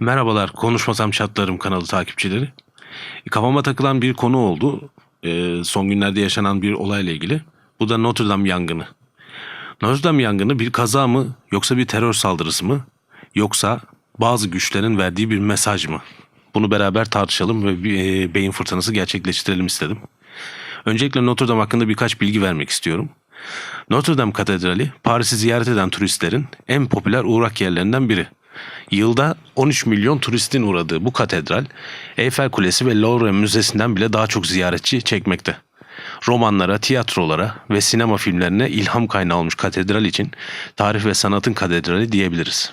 Merhabalar, Konuşmasam Çatlarım kanalı takipçileri. E, Kafama takılan bir konu oldu. E, son günlerde yaşanan bir olayla ilgili. Bu da Notre Dame yangını. Notre Dame yangını bir kaza mı yoksa bir terör saldırısı mı yoksa bazı güçlerin verdiği bir mesaj mı? Bunu beraber tartışalım ve bir e, beyin fırtınası gerçekleştirelim istedim. Öncelikle Notre Dame hakkında birkaç bilgi vermek istiyorum. Notre Dame Katedrali Paris'i ziyaret eden turistlerin en popüler uğrak yerlerinden biri. Yılda 13 milyon turistin uğradığı bu katedral, Eyfel Kulesi ve Louvre Müzesi'nden bile daha çok ziyaretçi çekmekte. Romanlara, tiyatrolara ve sinema filmlerine ilham kaynağı olmuş katedral için tarih ve sanatın katedrali diyebiliriz.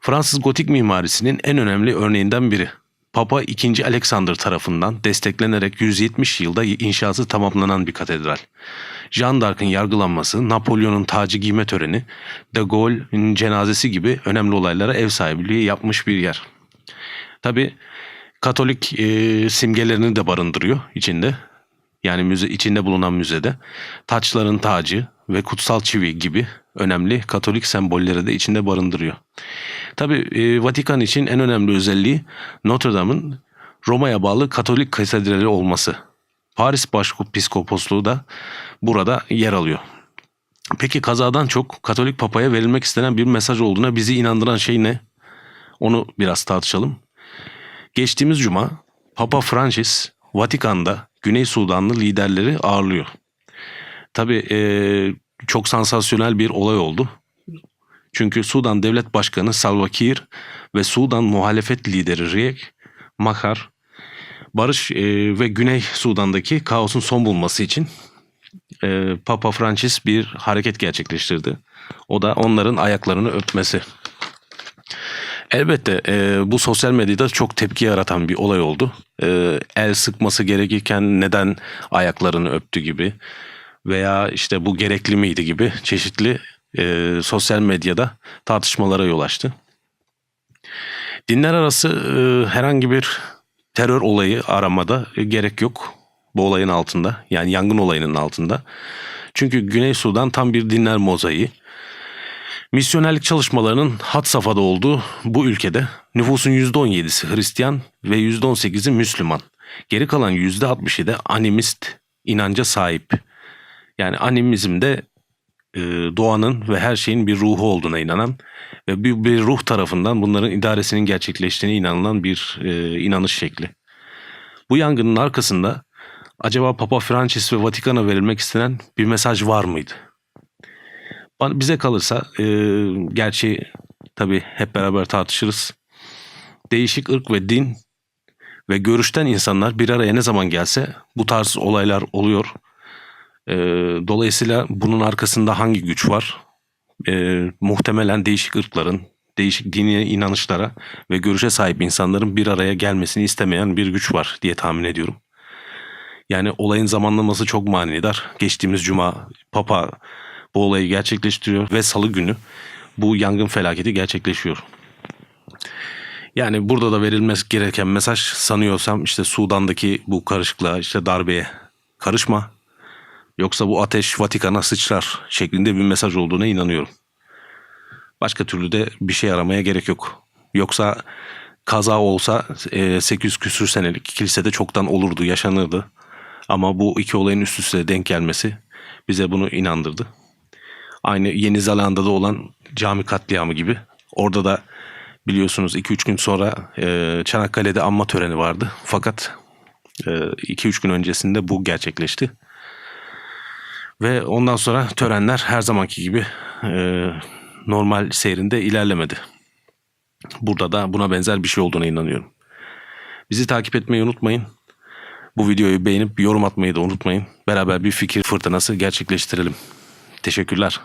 Fransız gotik mimarisinin en önemli örneğinden biri. Papa II. Alexander tarafından desteklenerek 170 yılda inşası tamamlanan bir katedral. Jean d'Arc'ın yargılanması, Napolyon'un tacı giyme töreni, de Gaulle'ün cenazesi gibi önemli olaylara ev sahipliği yapmış bir yer. Tabi Katolik e, simgelerini de barındırıyor içinde. Yani müze içinde bulunan müzede taçların tacı ve kutsal çivi gibi önemli Katolik sembolleri de içinde barındırıyor. Tabi e, Vatikan için en önemli özelliği Notre Dame'ın Roma'ya bağlı Katolik katedrali olması. Paris Başpiskoposluğu da burada yer alıyor. Peki kazadan çok Katolik Papa'ya verilmek istenen bir mesaj olduğuna bizi inandıran şey ne? Onu biraz tartışalım. Geçtiğimiz cuma Papa Francis Vatikan'da Güney Sudanlı liderleri ağırlıyor. Tabii e, çok sansasyonel bir olay oldu. Çünkü Sudan Devlet Başkanı Salva Kiir ve Sudan muhalefet lideri Riek Machar barış e, ve Güney Sudan'daki kaosun son bulması için e, Papa Francis bir hareket gerçekleştirdi. O da onların ayaklarını öpmesi. Elbette e, bu sosyal medyada çok tepki yaratan bir olay oldu. E, el sıkması gerekirken neden ayaklarını öptü gibi veya işte bu gerekli miydi gibi çeşitli e, sosyal medyada tartışmalara yol açtı. Dinler arası e, herhangi bir terör olayı aramada e, gerek yok bu olayın altında. Yani yangın olayının altında. Çünkü Güney Sudan tam bir dinler mozaiği. Misyonerlik çalışmalarının hat safhada olduğu bu ülkede nüfusun %17'si Hristiyan ve %18'i Müslüman. Geri kalan %67 de animist inanca sahip. Yani animizmde e, doğanın ve her şeyin bir ruhu olduğuna inanan ve bir, bir ruh tarafından bunların idaresinin gerçekleştiğine inanılan bir e, inanış şekli. Bu yangının arkasında acaba Papa Francis ve Vatikan'a verilmek istenen bir mesaj var mıydı? Bize kalırsa e, gerçi tabii hep beraber tartışırız. Değişik ırk ve din ve görüşten insanlar bir araya ne zaman gelse bu tarz olaylar oluyor. E, dolayısıyla bunun arkasında hangi güç var? E, muhtemelen değişik ırkların, değişik dini inanışlara ve görüşe sahip insanların bir araya gelmesini istemeyen bir güç var diye tahmin ediyorum. Yani olayın zamanlaması çok manidar. Geçtiğimiz cuma Papa bu olayı gerçekleştiriyor ve salı günü bu yangın felaketi gerçekleşiyor. Yani burada da verilmesi gereken mesaj sanıyorsam işte Sudan'daki bu karışıklığa işte darbeye karışma. Yoksa bu ateş Vatikan'a sıçrar şeklinde bir mesaj olduğuna inanıyorum. Başka türlü de bir şey aramaya gerek yok. Yoksa kaza olsa e, 800 küsür senelik kilisede çoktan olurdu, yaşanırdı. Ama bu iki olayın üst üste denk gelmesi bize bunu inandırdı. Aynı Yeni Zelanda'da olan cami katliamı gibi. Orada da biliyorsunuz 2-3 gün sonra e, Çanakkale'de anma töreni vardı. Fakat 2-3 gün öncesinde bu gerçekleşti. Ve ondan sonra törenler her zamanki gibi e, normal seyrinde ilerlemedi. Burada da buna benzer bir şey olduğuna inanıyorum. Bizi takip etmeyi unutmayın. Bu videoyu beğenip yorum atmayı da unutmayın. Beraber bir fikir fırtınası gerçekleştirelim. Teşekkürler.